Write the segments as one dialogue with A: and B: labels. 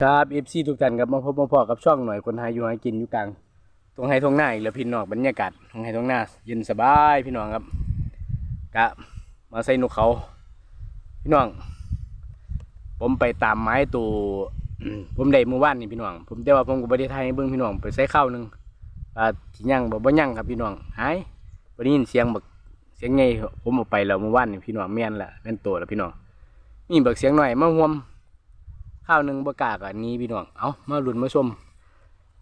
A: ครับเอฟซีทุกท่านครับมาพบมาพอกับช่องหน่อยคนหาอยู่หากินอยู่กลางตรงไฮทงหน้าอีกแล้วพี่น้องบรรยากาศตรงไฮทงหน้าเย็นสบายพี่น้องครับกะมาใส่นกเขา พี่น้อง ผมไปตามไม้ตัวผมได้เมื่อวานนี่พี่น้อง ผมแต่ว่าผมก็บ่ได้ทายให้เบิ่งพี่น้องไปใส่ข้าวหนึงอ่าสิยังบ่บ่ยังครับพี่น้องหายบ่ได้ยินเสียงบักเสียงใหญ่ผมเอาไปแล้วเมื่อวานนี่พี่น้องแม่นละแม่นโตแล้วพี่น้องมีบักเสียงหน่อยมาห่วม ข้าวหนึ่งบกากอันนี้พี่น้อง เอามาหลุนมาชม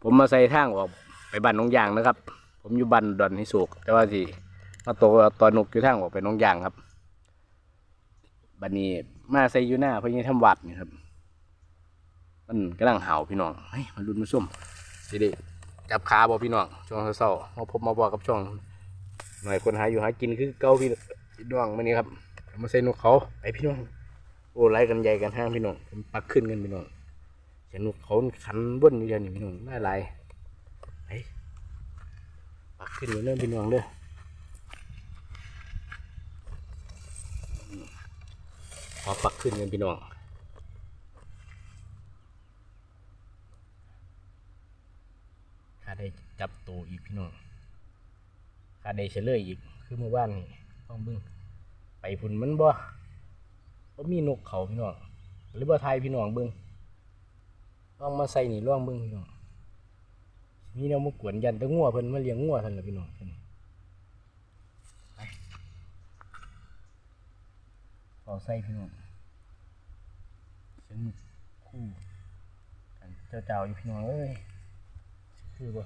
A: ผมมาใส่ทางออกไปบ้านน้องยางนะครับ ผมอยู่บ้านดอนฮิโศกแต่ว่าสิมาโตตอนนกอยู่ทางออกไปน้องยางครับบัดนี้มาใส่อยู่หน้าเพราะยังทำวัดนี่ครับ มันกำลังเห่าพี่น้องเฮ้ยมาลุ้นมาชมสิเดจับขาบอพี่น้องช่วงเศร้าๆมาพบมาบอกกับช่องหน่อยคนหาอยู่หากินคือเก้าพี่น้องมานี่ครับมาใส่นกเขาไปพี่น้อง อ้ไล่กันใหญ่กันห้างพี่น้องผมปักขึ้นกันพี่น้องสียงนกเขาขันบนอยู่เดียวนี่พี่น้องน่าไรไปปักขึ้นอยู่เริ่มพี่น้องเด้อพอปักขึ้นกันพี่น้องข้าได้จับตัวอีกพี่น้องข้าได้เฉลยอีกคือเมื่อวานนี่ต้องบึ้งไปพุ่นมันบ่ บ่มีนกเขาพี่น้องหรือว่าไทยพี่น้องเบิ่งลองมาใส่นี่ลองเบิ่งพี่น้องมีแนวมากวนยันตะงัวเพิ่นมาเลี้ยงงัวท่านล่ะพี่น้องเอาใส่พี่น้องเสียงนกคู่กันเจ้าๆอยู่พี่น้องเอ้ยคือบ่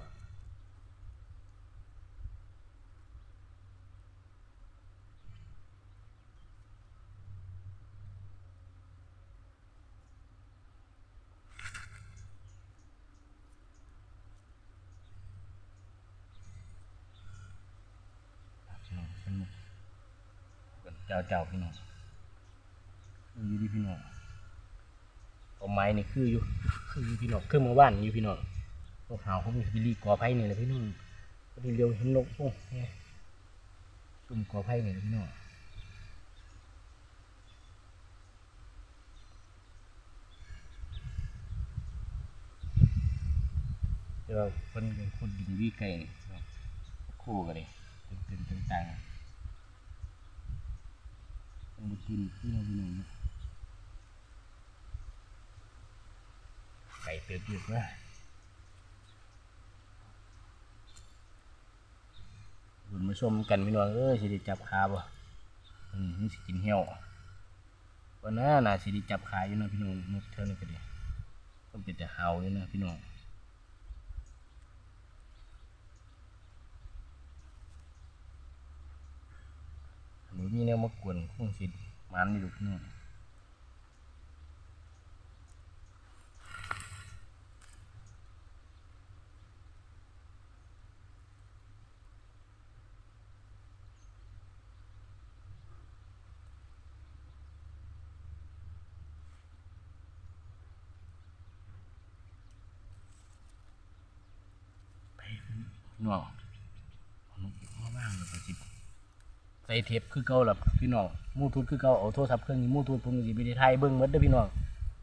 A: พี่น้องเสียงนก กันเจ้าพี่น้องคืออยู่ดีพี่น้องต้นไม้นี่คืออยู่คืออยู่พี่น้องคือเมื่อวานอยู่พี่น้องนกหาวเขามีบิลลี่กอไผ่นี่แหละพี่น้องพอดีเร็วเห็นนกโอ้เนี่ยซุ่มกอไผ่นี่แหละพี่น้องแต่ว่าเพิ่นเป็นคนดินวิไก่นี่พี่น้องคู่กันเลยตึงๆต่างๆ เป็นบุกินพี่น้องพี่น้องเนะไก่เติบอยู่ว่าบุญมาชมกันพี่น้องเอ้ยสิได้จับขาบ่อืมนี่สิกินเหี่ยววันน่าน่าสิได้จับขาอยู่นะพี่น้องนกเท่านี้ก็ดีต้องเป็นแต่เห่าอยู่นะพี่น้อง อันนี้มีแนวมากวนคงสิมันนี่ลูกนี่ไปพี่น้องเอานมาบ้างเลยสิ ใส่เทปคือเก่าล่ะพี่น้องมูทูธคือเก่าเอาโทรศัพท์เครื่องนี้มูทูธผมก็สิไปไทยเบิ่งหมดเด้อพี่น้อง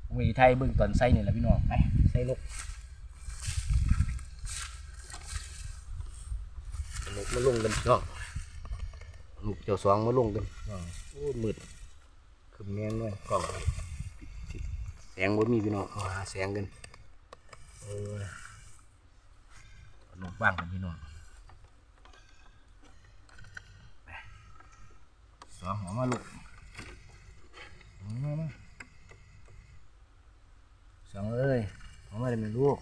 A: ผมไปไทยเบิ่งตอนใส่นี่แหละพี่น้องไปใส่ลูกลูกมาลงกันพี่น้องลูกเจ้าสองมาลงกันพี่น้องโอ้มืดคือแมงเลยกล้องแสงบ่มีพี่น้องเอาหาแสงกันเออเอาลูกบ้างกันพี่น้อง สองหัวมาลูกมามามาสองเลยหัวมาได้เป็นลูก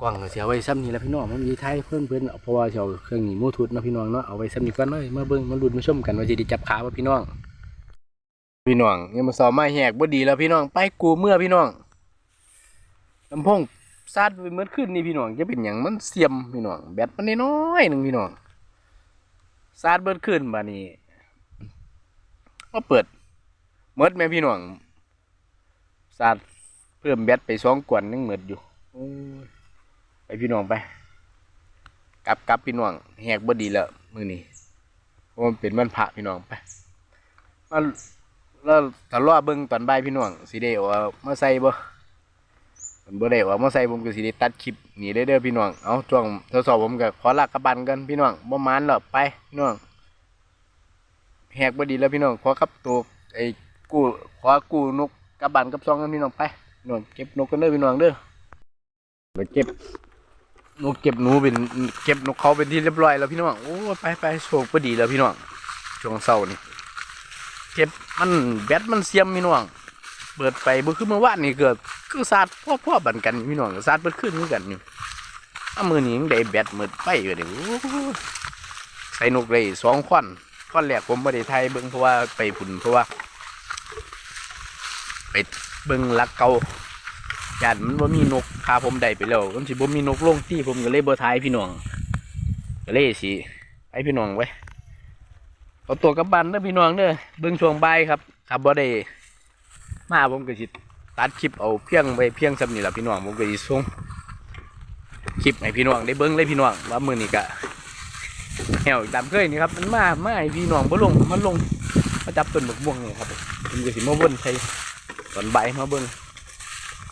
A: กล้องก็เสียไว้ซ้ำนี้แล้วพี่น้องมันมีไทยเพิ่มเพิ่นเอาเพราะว่าเสียวเครื่องนี้มูทูธเนาะพี่น้องเนาะเอาไว้ซ้ำนี้ก่อนเลยมาเบิ่งมาลุ้นมาชมกันว่าจะได้จับขาบ่พี่น้องพี่น้องยังมาสอบไม้แหกบ่ดีแล้วพี่น้องไปกูเมื่อพี่น้องลำโพงซาดไปเมื่อคืนนี่พี่น้องจะเป็นหยังมันเสียมพี่น้องแบตมันน้อยๆหนึงพี่น้องซาดเบิดคืนบานี้ก็เปิดเมิดแม่พี่น้องซาดเพิ่มแบตไปสองกวนยังเมิดอยู่โอ้ยไปพี่น้องไปกลับกลับพี่น้องแหกบ่ดีแล้วมื้อนี้เพราะมันเป็นวันพระพี่น้องไปมาแล้วถ้ารอเบิ่งตอนบ่ายพี่น้องสิได้เอามาใส่บ่มันบ่ได้เอามาใส่ผมก็สิได้ตัดคลิปนี่ได้เด้อพี่น้องเอาช่วงทดสอบผมก็ขอลากกระบันกันพี่น้องบ่มานแล้วไปพี่น้องแหกบ่ดีแล้วพี่น้องขอกับตัวไอ้กู้ขอกู้นกกระบันกับซองกันพี่น้องไปพี่ น้องเก็บนกกันเด้อพี่น้องเด้อไปเก็บนกเก็บหนูเป็นเก็บนกเขาเป็นที่เรียบร้อยแล้วพี่น้องโอ้ไปไปโชคพอดีแล้วพี่น้องช่วงเศร้านี่เก็บมันแบตมันเสียมพี่น้องเปิดไปเมื่อคืนเมื่อวานนี่เกิดคือซาดพ่อพ่อๆบันกันพี่น้องซาดเปิดขึ้นเหมือนกันอยู่ถ้ามือนี้ยังได้แบตหมดไปอยู่เดี๋ยวใส่นกเลยสองควันควันแรกผมไม่ได้ไทยเบิ้งเพราะว่าไปผุนเพราะว่าไป เบิ้งลักเก่ายันมันว่ามีนกพาผมได้ไปแล้วมันสิบ่มีนกลงที่ผมก็เลยบ่ทายพี่น้องก็เลยสิให้พี่น้องไว้เอาตัวกับบ้านเด้อพี่น้องเด้อเบิ่งช่วงบ่ายครับครับบ่ได้มาผมก็สิตัดคลิปเอาเพียงไปเพียงซำนี่ล่ะพี่น้องผมก็สิส่งคลิปให้พี่น้องได้เบิ่งเลยพี่น้องว่ามื้อนี้ก็แหวตามเคยนี่ครับมันมามาให้พี่น้องบ่ลงมันลงมาจับต้นบักม่วงนี่ครับผมก็สิมาวนใส่ อนใบมาเบิ่ง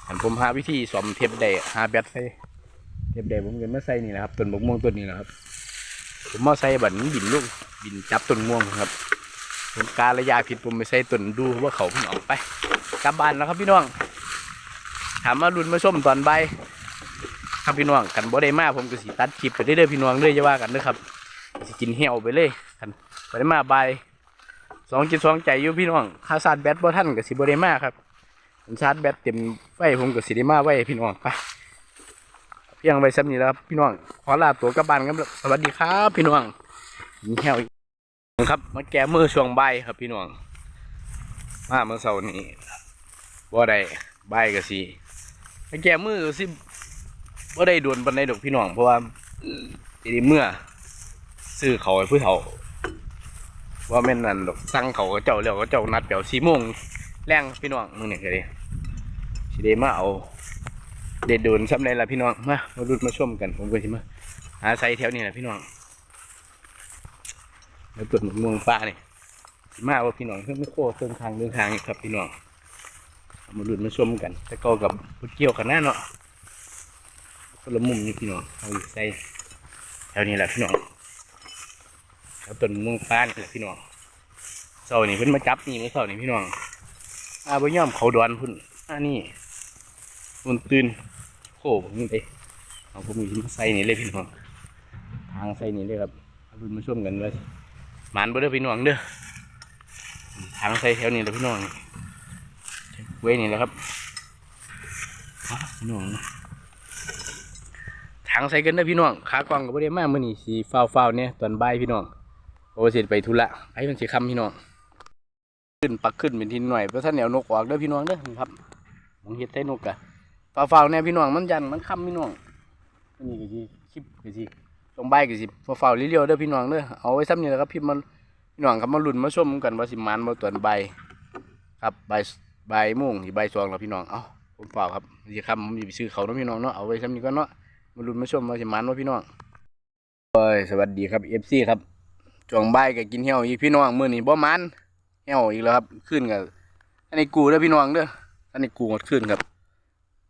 A: อันผมหาวิธีสอมเทปได้หาแบตใส่เทปได้ผมเก็มาใส่นี่นะครับต้นบกม่วงต้นนี้นะครับ ผมมาใส่บัดมันบินลูกบินจับต้นม่วงครับ ผมการระยะผิดผมไปใส่ต้นดูว่าเขาเพิ่งออกไปกลับบ้านแล้วครับพี่น้อง ถามมารุนมาชมตอนใบครับพี่น้องกันบ่ได้มาผมก็สิตัดคลิปไปเรื่อยๆพี่น้องเรื่อยจะว่ากันเด้อครับสิกินเหี่ยวไปเลยกันบ่ได้มาใบสองจิตสองใจอยู่พี่น้องค่าสาดแบตบ่ท่านก็สิบ่ได้มาครับ ชาร์จแบตเต็มไว้ผมกับสีด้มาไว้พี่น้องไปเพียงไปซ้ำนี้แล้วพี่น้องขอลาตัวกลับบ้านครับสวัสดีครับพี่น้องมีแหวครับมาแก้มือช่วงใบครับพี่น้องมาเมื่อเสาร์นี้บ่ได้บ่ายก็สิมาแก้มือก็สิบ่ได้โดนบันไดดอกพี่น้องเพราะว่าทีนี้เมื่อซื้อเขาให้ผู้เฒ่าว่าแม่นนั่นดอกสั่งเขาก็เจ้าแล้วก็เจ้านัดเดี๋ยวสี่โมง แรงพี่น้องมึงเนี่ยก็ดีสิได้มาเอาเด็ดโดนซ้ำเลยละพี่น้องมามาดูมาชมกันผมก็สิมาหาไซแถวนี้แหละพี่น้องแล้วตุ่นม่วงฟ้านี่มาว่าพี่น้องเพิ่งไม่โค้เดินทางเดินทางครับพี่น้องเอามาดูมาชมกัน แต่ก็กับพุดเกี่ยวกันแน่เนาะคนละมุมนี่พี่น้องเอาอยู่ใส่แถวนี้แหละพี่น้องแล้วต้นม่วงฟ้านี่แหละพี่น้องเสาร์นี่เพิ่นมาจับนี่เมื่อเสาร์นี่พี่น้อง อาบ่อมเขาดอนพุ่นอันนี้พุ่นตื่นโค้ผมนี่เด้เอาผมมีมาใส่นี่เลยพี่น้องทางใส่นี่เลยครับเอาเพิ่นมาช่วยกันเลยหมานบ่เด้อพี่น้องเด้อทางใส่แถวนี้เลยพี่น้องเว้ยนี่แหละครับพี่น้องทางใส่กันเด้อพี่น้องขากล้องก็บ่ได้มากมื้อนี้สิฟ้าวๆเนี่ยตอนบ่ายพี่น้องโอ้สิไปทุระไปมันสิคำพี่น้อง ขึ้นปักขึ้นเป็นทีหน่อยเพราะท่านแนวนกออกเด้อพี่น้องเด้อครับมองเห็ดใส่นกกะฝ่าฝ่าๆเนี่ยพี่น้องมันยันมันคำพี่น้องนี่ก็สิคลิปก็สิตรงใบายก็สิฝ่าฝ่าๆเลี้ยวเด้อพี่น้องเด้อเอาไว้ซ้ำนี่แหละครับพี่มันพี่น้องครับมาลุ้นมาชมกันว่าสิมันมาตวนใบ ครับใบายบมุ่งที่ใบายสองแล้วพี่น้องเอาผมเปล่าครับสิคำผมสิไปซื้อเขาเนาะพี่น้องเนาะเอาไว้ซ้ำนี่ก็เนาะมาลุ้นมาชมว่าสิมันว่าพี่น้องโอ้ยสวัสดีครับเอฟซีครับช่วงใบก็กินเหี่ยวอีกพี่น้องมื้อนี้บ่มัน เหี่ยวอีกแล้วครับขึ้นกับอันนี้กูเด้อพี่น้องเด้ออันนี้กูหมดขึ้นครับ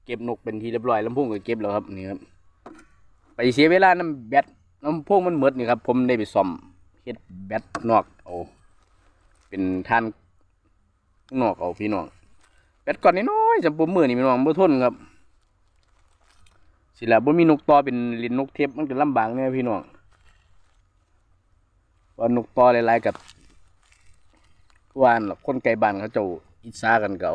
A: เก็บนกเป็นทีเรียบร้อยลำโพงก็เก็บแล้วครับนี่ครับไปเสียเวลาน้ำแบตลำโพงมันหมดนี่ครับ ผมได้ไปซ่อมเฮ็ดแบตนอกเอาเป็นท่านนอกเอาพี่น้องแบตก่อนน้อยๆจำปุ่มมือนี่พี่น้องบ่ทนครับสิแล้วบ่มีนกต่อเป็นลิ้นนกเทปมันก็ลำบากเนี่ยพี่น้องว่านกต่อหลายๆกับ วานหรอกคนไกลบ้านเขาเจ้าอิจฉากันเก่า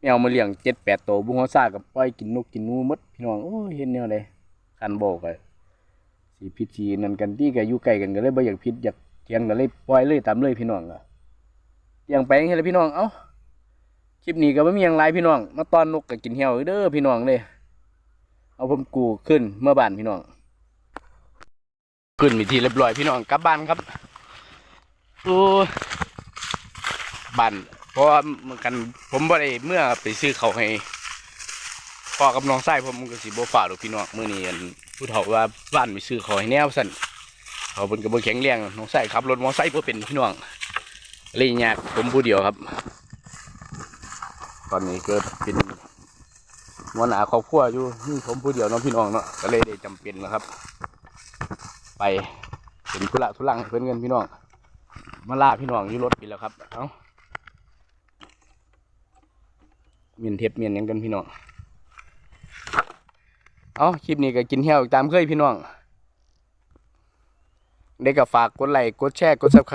A: แมวมาเลี้ยงเจ็ดแปดตัวบุ้งเขาซ่ากับปล่อยกินนกกินนูมดพี่น้องโอ้ยเห็นแนวใดคันบอกอะสีพิธีนั่นกันที่ก็อยู่ใกล้กันก็เลยบ่อยากพิษอยากเถียงก็เลยปล่อยเลยตามเลยพี่น้องอะเลี้ยงไปจังซี่แหละพี่น้องเอ้าคลิปนี้ก็บ่มีหยังหลายพี่น้อง มาตอนนกก็กินเหี่ยวเด้อพี่น้องเลยเอาผมกูขึ้นเมื่อบ้านพี่น้อง ขึ้นมีทีเรียบร้อยพี่น้องกลับบ้านครับโอ้ บ้านเพราะว่าเมื่อกันผมบ่ได้เมื่อไปซื้อเขาให้พ่อกับน้องชายผมก็สิบ่ฝาหรอกพี่น้องมื้อนี้อันผู้เฒ่าว่าบ้านไปซื้อเขาให้แนวสั่นเขาเพิ่นก็บ่แข็งแรงน้องชายขับรถมอไซค์บ่เป็นพี่น้องเลยยากผมผู้เดียวครับ ตอนนี้ก็เป็นหัวหน้าครอบครัวอยู่นี่ผมผู้เดียวเนาะพี่น้องเนาะก็เลยได้จำเป็นนะครับ ไปเป็นธุระทุลังเพื่อนเงินพี่น้องมาล่าพี่น้องอยู่รถไปแล้วครับเอ้า เมียนเทปเมียนยังกันพี่น้อง เอาคลิปนี้ก็กินเหี้ยวตามเคยพี่น้องได้ก็ฝากกดไลค์กดแชร์กดซับค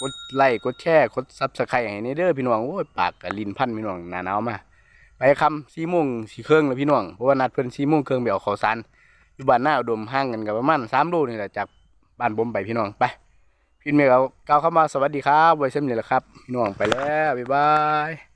A: กดไลค์กดแชร์กดซับสไครต์ให้ในเด้อพี่น้องโอ้ยปากกับลิ้นพันพี่น้องหนาหนาวมาไปคำสี่โมงสี่เครื่องแล้วพี่น้องเพราะว่านัดเพื่อนสี่โมงเครื่องไปเอาข้าวสารอยู่บ้านหน้าอดมห่างกันกับประมาณสามโลนี่แหละจากบ้านผมไปพี่น้องไปพี่เมย์เอาก้าวเข้ามาสวัสดีครับไว้เช่นนี้แหละครับ พี่น้องไปแล้วบ๊ายบาย